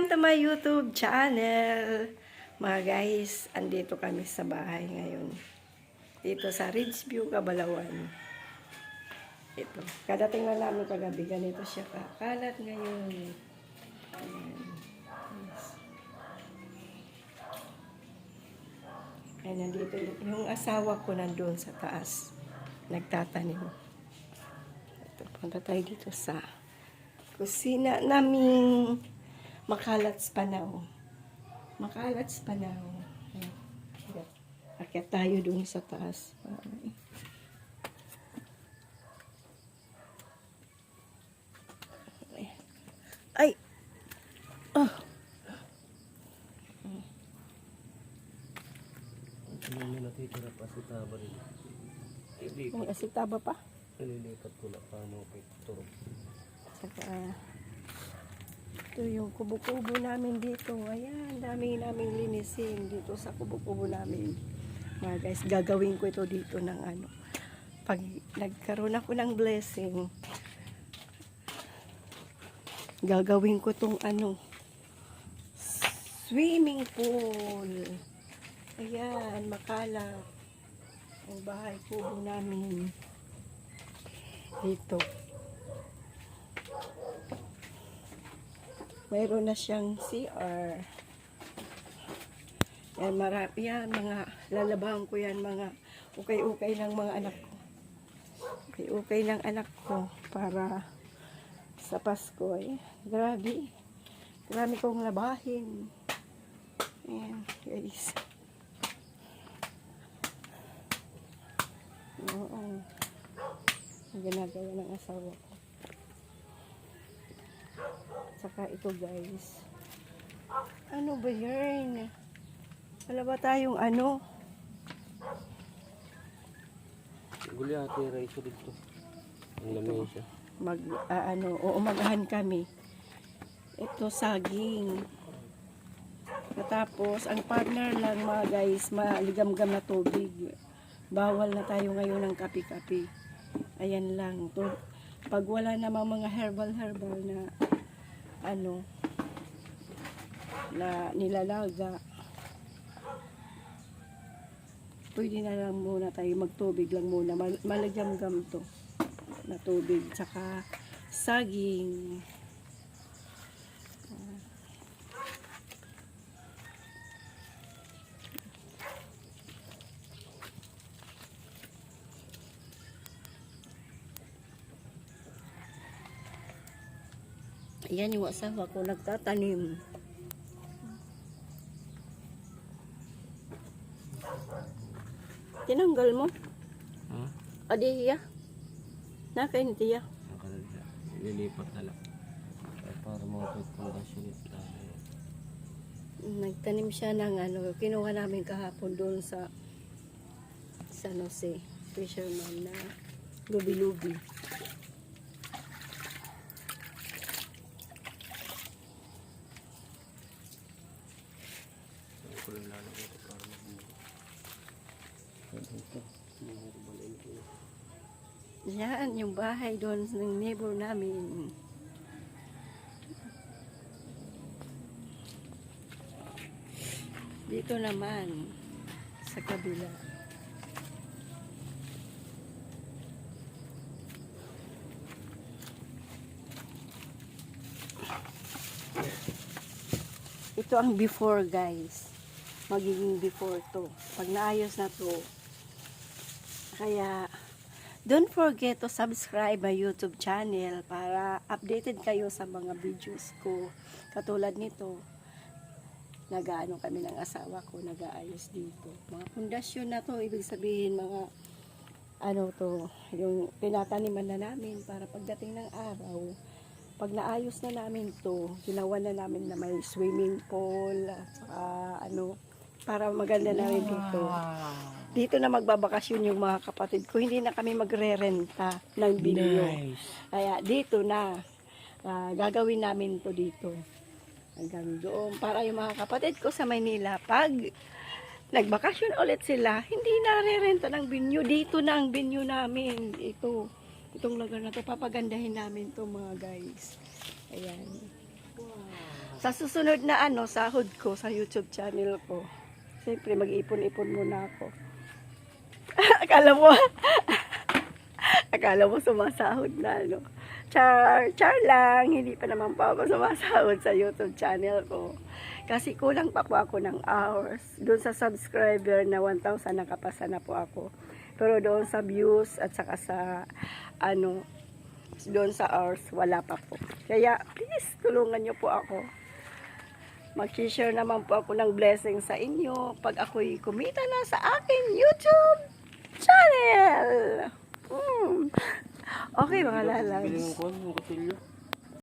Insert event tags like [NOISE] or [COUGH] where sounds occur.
Welcome to my YouTube channel. Mga guys, andito kami sa bahay ngayon. Dito sa Ridgeview, Kabalawan. Ito. Kadating lang namin kagabi, ganito siya kakalat ngayon. Ayan. Yes. Ay, nandito yung asawa ko nandun sa taas. Nagtatanim. Ito, punta tayo dito sa kusina naming makalats panaw. Makalats panaw. Akyat tayo dun sa taas. Ay. Ay! Oh! Natitira pa si Taba rin. May asitaba pa. Nililipat ko na paano kay Turok. Saka, ito yung kubo-kubo namin dito. Ayan, dami namin linisin dito sa kubo-kubo namin. Mga guys, gagawin ko ito dito ng ano. Pag nagkaroon ako ng blessing, gagawin ko tong ano, swimming pool. Ayan, makalat. Ang bahay kubo namin. Dito. Mayroon na siyang CR. Yan, marami yan, mga lalabahan ko yan, mga ukay-ukay ng mga anak ko. Ukay-ukay ng anak ko para sa Pasko. Eh. Grabe. Grabe kong labahin. Ayan, guys. Oo. Ginagawa ng asawa ko. Saka ito guys. Ano ba yan? Wala ba tayong ano? Guli ate Raiso dito. Ang lamay siya. Mag, ah, ano, uumagahan kami. Ito saging. Tapos, ang partner lang mga guys, maligamgam na tubig. Bawal na tayo ngayon ng kapi-kapi. Ayan lang. To, pag wala namang mga herbal-herbal na ano, na nilalaga, pwede na lang muna tayo magtubig lang muna. Mal- Maligamgam to na tubig. Tsaka saging. Ayan yung asawa ko nagtatanim. Tinanggal mo? Ha? Adiya. Nakain tiya. Nakalala. Nililipat na lang. Para mga pagpundasyon ito. Nagtanim siya ng ano, kinuha namin kahapon doon sa San Jose, fisherman na lubi-lubi. Ang ko lang lalagay ito para magmuli. Ito. Mga herbal influence. Yan, yung bahay doon ng neighbor namin. Dito naman, sa kabila. Ito ang before guys. Magiging before to. Pag naayos na to, kaya Don't forget to subscribe my YouTube channel para updated kayo sa mga videos ko. Katulad nito, nagaano kami ng asawa ko, nagaayos dito. Mga pundasyon na to, ibig sabihin mga ano to, yung pinataniman na namin para pagdating ng araw, pag naayos na namin to, ginawa na namin na may swimming pool, at saka ano, para maganda na rin dito. Dito na magbabakasyon yung mga kapatid ko. Hindi na kami magre-renta ng binyo. Kaya dito na. ah, gagawin namin to dito. Hanggang doon. Para yung mga kapatid ko sa Maynila, pag nagbakasyon ulit sila, hindi na re-renta ng binyo. Dito na ang binyo namin. Ito. Itong lugar na to. Papagandahin namin to mga guys. Ayan. Sa susunod na ano, sahod ko sa YouTube channel ko. Siyempre, mag-ipon-ipon muna ako. [LAUGHS] Akala mo, [LAUGHS] akala mo sumasahod na, ano. Char, char lang, hindi pa naman po ako sumasahod sa YouTube channel ko. Kasi kulang pa po ako ng hours. Doon sa subscriber na 1,000 nakapasa na po ako. Pero doon sa views at saka sa ano, doon sa hours, wala pa po. Kaya, please, tulungan niyo po ako. Mag-share naman po ako ng blessing sa inyo pag ako'y kumita na sa aking YouTube channel. Mm. Okay, mga kutilyo.